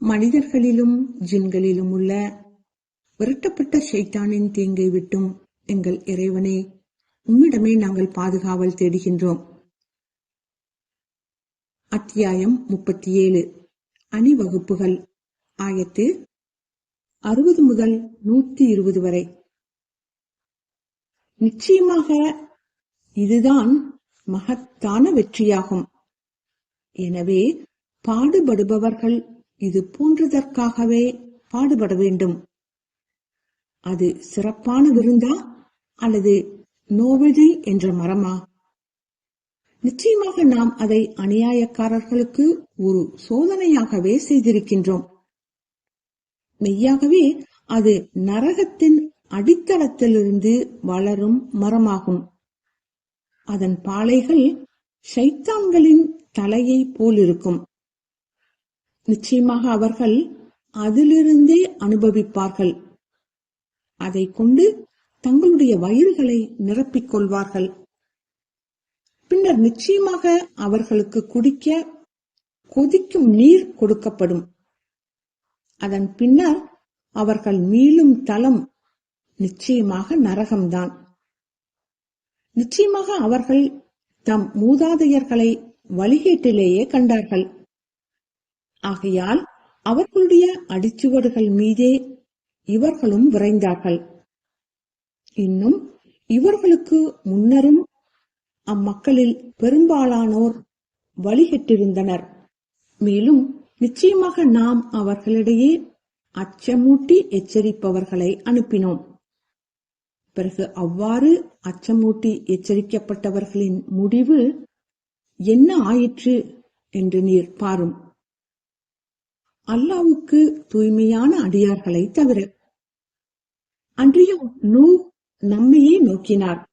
மனிதர்களிலும் ஜின்களிலும் உள்ள விரட்டப்பட்ட ஷைத்தானின் தீங்கை விட்டும் எங்கள் இறைவனை உம்மிடமே நாங்கள் பாதுகாவல் தேடுகின்றோம். அத்தியாயம் முப்பத்தி ஏழு அணிவகுப்புகள். ஆயத்து அறுபது முதல் நூத்தி இருபது வரை. நிச்சயமாக இதுதான் மகத்தான வெற்றியாகும். எனவே பாடுபடுபவர்கள் இது போன்றதற்காகவே பாடுபட வேண்டும். அது சிறப்பான விருந்தா அல்லது நோவதை என்ற மரமா? நிச்சயமாக நாம் அதை அநியாயக்காரர்களுக்கு ஒரு சோதனையாகவே செய்திருக்கின்றோம். மெய்யாகவே அது நரகத்தின் அடித்தளத்திலிருந்து வளரும் மரமாகும். அதன் பாலைகள் ஷைத்தான்களின் தலையை போலிருக்கும். நிச்சயமாக அவர்கள் அதிலிருந்தே அனுபவிப்பார்கள். அதை கொண்டு தங்களுடைய வயிறுகளை நிரப்பிக் கொள்வார்கள். பின்னர் நிச்சயமாக அவர்களுக்கு குடிக்க கொதிக்கும் நீர் கொடுக்கப்படும். அதன் பின்னர் அவர்கள் மீளும் தலம் நிச்சயமாக நரகம்தான். நிச்சயமாக அவர்கள் தம் மூதாதையர்களை வழிகேட்டிலேயே கண்டார்கள். ஆகையால் அவர்களுடைய அடிச்சுவடுகள் மீதே இவர்களும் விரைந்தார்கள். இன்னும் இவர்களுக்கு முன்னரும் அம்மக்களில் பெரும்பாலானோர் வழிகெட்டிருந்தனர். மேலும் நிச்சயமாக நாம் அவர்களிடையே அச்சமூட்டி எச்சரிப்பவர்களை அனுப்பினோம். பிறகு அவ்வாறு அச்சமூட்டி எச்சரிக்கப்பட்டவர்களின் முடிவு என்ன ஆயிற்று என்று நீர் பாரும். அல்லாவுக்கு தூய்மையான அடியார்களை தவிர. அன்றியும் நூ நம்மையே நோக்கினார்.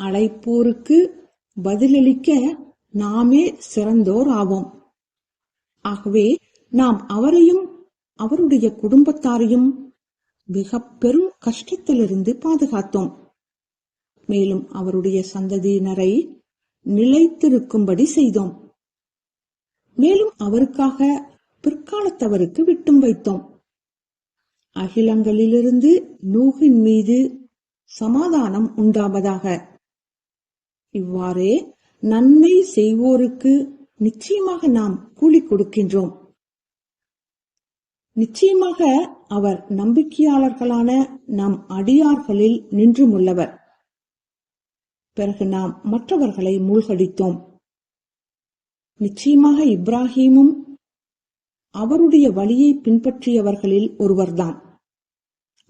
அழைப்போருக்கு பதிலளிக்க நாமே சிறந்தோர் ஆவோம். ஆகவே நாம் அவரையும் அவருடைய குடும்பத்தாரையும் மிக பெரும் கஷ்டத்திலிருந்து பாதுகாத்தோம். மேலும் அவருடைய சந்ததியினரை நிலைத்திருக்கும்படி செய்தோம். மேலும் அவருக்காக பிற்காலத்தவருக்கு விட்டும் வைத்தோம். அகிலங்களிலிருந்து நூகின் மீது சமாதானம் உண்டாவதாக. இவ்வாறே நன்மை செய்வோருக்கு நிச்சயமாக நாம் கூலி கொடுக்கின்றோம். நிச்சயமாக அவர் நம்பிக்கையாளர்களான நம் அடியார்களில் நின்றுமுள்ளவர். பிறகு நாம் மற்றவர்களை மூழ்கடித்தோம். நிச்சயமாக இப்ராஹீமும் அவருடைய வழியை பின்பற்றியவர்களில் ஒருவர்தான்.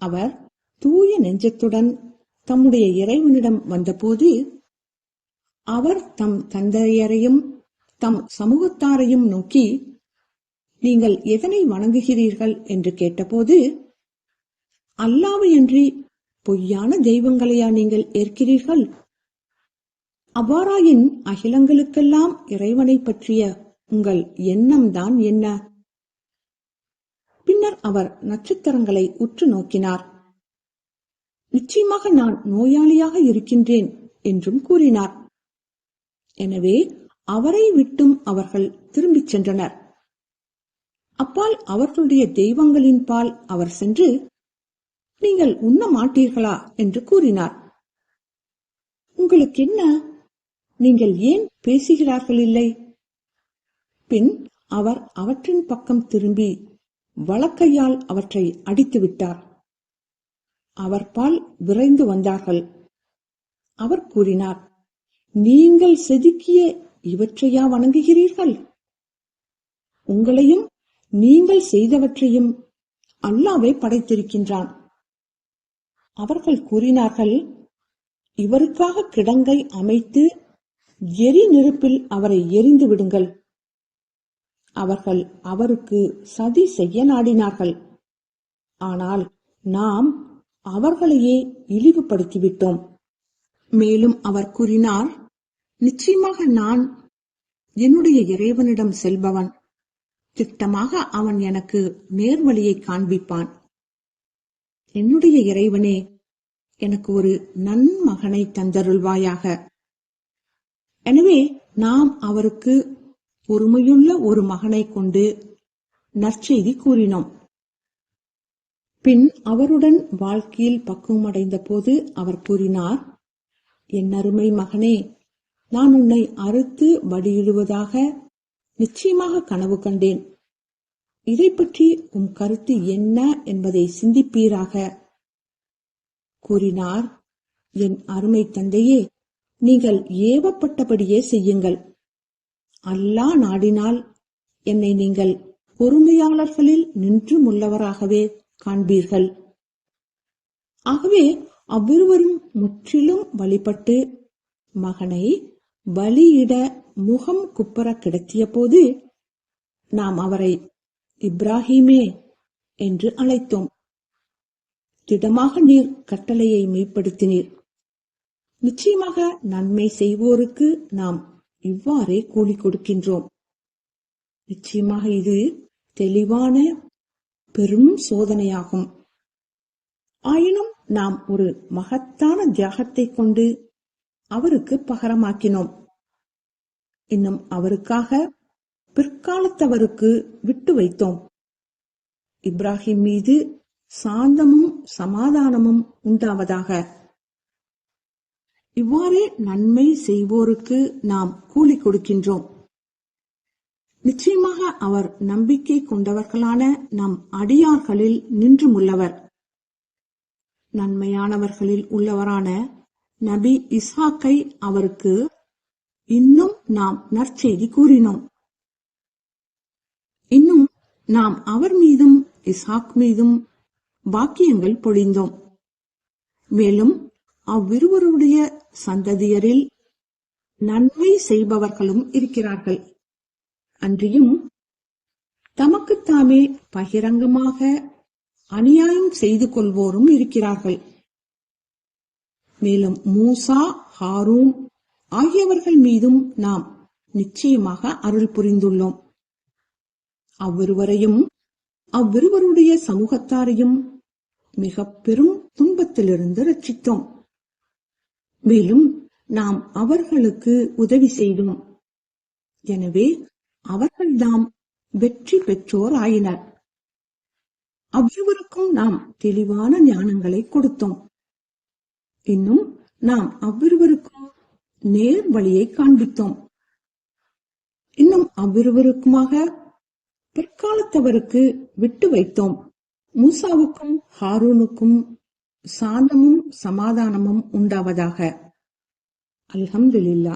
அவர் தூய நெஞ்சத்துடன் தம்முடைய இறைவனிடம் வந்தபோது அவர் தம் தந்தையரையும் தம் சமூகத்தாரையும் நோக்கி நீங்கள் எதனை வணங்குகிறீர்கள்? என்று கேட்டபோது அல்லாவையன்றி பொய்யான தெய்வங்களையா நீங்கள் ஏற்கிறீர்கள்? அவ்வாறாயின் அகிலங்களுக்கெல்லாம் இறைவனை பற்றிய உங்கள் எண்ணம்தான் என்ன? பின்னர் அவர் நட்சத்திரங்களை உற்று நோக்கினார். நிச்சயமாக நான் நோயாளியாக இருக்கின்றேன் என்றும் கூறினார். எனவே அவரை விட்டும் அவர்கள் திரும்பிச் சென்றனர். அப்பால் அவர்களுடைய தெய்வங்களின் பால் அவர் சென்று நீங்கள் உண்ண மாட்டீர்களா? என்று கூறினார். உங்களுக்கு என்ன? நீங்கள் ஏன் பேசுகிறார்கள் இல்லை? பின் அவர் அவற்றின் பக்கம் திரும்பி வழக்கையால் அவற்றை அடித்து விட்டார். அவர் பால் விரைந்து வந்தார்கள். அவர் கூறினார் நீங்கள் செதுக்கிய இவற்றையா வணங்குகிறீர்கள்? உங்களையும் நீங்கள் செய்தவற்றையும் அல்லாவே படைத்திருக்கின்றான். அவர்கள் கூறினார்கள் இவருக்காக கிடங்கை அமைத்து எரி நெருப்பில் அவரை எரிந்து விடுங்கள். அவர்கள் அவருக்கு சதி செய்ய நாடினார்கள். ஆனால் நாம் அவர்களையே இழிவுபடுத்திவிட்டோம். மேலும் அவர் கூறினார் நிச்சயமாக நான் என்னுடைய இறைவனிடம் செல்பவன். திட்டமாக அவன் எனக்கு நேர்வழியை காண்பிப்பான். என்னுடைய இறைவனே எனக்கு ஒரு நன்மகனை தந்தருள்வாயாக. எனவே நாம் அவருக்கு பொறுமையுள்ள ஒரு மகனை கொண்டு நற்செய்தி கூறினோம். பின் அவருடன் வாழ்க்கையில் பக்குவமடைந்த போது அவர் கூறினார் என் அருமை மகனே நான் உன்னை அறுத்து வடியிடுவதாக நிச்சயமாக கனவு கண்டேன். இதை பற்றி உம் கருத்து என்ன என்பதை சிந்திப்பீராக கூறினார் என் அருமை தந்தையே நீங்கள் ஏவப்பட்டபடியே செய்யுங்கள். அல்லாஹ் நாடினால் என்னை நீங்கள் பொறுமையாளர்களில் நின்றுமுள்ளவராகவே காண்பீர்கள். ஆகவே அவ்விருவரும் முற்றிலும் வழிபட்டு மகனை பலியிட முகம் குப்பர கிடத்திய போது நாம் அவரை இப்ராஹிமே என்று அழைத்தோம். திடமாக நீர் கட்டளையை மெய்ப்படுத்தினீர் நிச்சயமாக நன்மை செய்வோருக்கு நாம் இவ்வாறே கூலி கொடுக்கின்றோம். நிச்சயமாக இது தெளிவான பெரும் சோதனையாகும். ஆயினும் நாம் ஒரு மகத்தான தியாகத்தை கொண்டு அவருக்கு பகரமாக்கினோம். இன்னும் அவருக்காக பிற்காலத்தவருக்கு விட்டு வைத்தோம். இப்ராஹிம் மீது சாந்தமும் சமாதானமும் உண்டாவதாக இவ்வாறே நன்மை செய்வோருக்கு நாம் கூலி கொடுக்கின்றோம். நிச்சயமாக அவர் நம்பிக்கை கொண்டவர்களான நம் அடியார்களில் நின்றுமுள்ளவர் நன்மையானவர்களில் உள்ளவரான நபி இஸ்ஹாக்கை அவருக்கு இன்னும் நாம் நற்செய்தி கூறினோம். இன்னும் நாம் அவர் மீதும் இஸ்ஹாக் மீதும் வாக்கியங்கள் பொழிந்தோம். மேலும் அவ்விருவருடைய சந்ததியரில் நன்மை செய்பவர்களும் இருக்கிறார்கள். அன்றியும் தமக்குத்தாமே பகிரங்கமாக அநியாயம் செய்து கொள்வோரும் இருக்கிறார்கள். மேலும் மூசா ஹாரூன் ஆகியவர்கள் மீதும் நாம் நிச்சயமாக அருள் புரிந்துள்ளோம். அவ்விருவரையும் அவ்விருவருடைய சமூகத்தாரையும் மிக பெரும் துன்பத்திலிருந்து ரட்சித்தோம். மேலும் நாம் அவர்களுக்கு உதவி செய்தோம். எனவே அவர்கள்தாம் வெற்றி பெற்றோர் ஆயினர் அவ்விருவருக்கும் நாம் தெளிவான ஞானங்களை கொடுத்தோம். இன்னும் நாம் அவ்விருவருக்கும் நேர் வழியை காண்பித்தோம். இன்னும் அவ்விருவருக்குமாக பிற்காலத்தவருக்கு விட்டு வைத்தோம். மூசாவுக்கும் ஹாரூனுக்கும் சாந்தமும் சமாதானமும் உண்டாவதாக. அல்ஹம்துலில்லா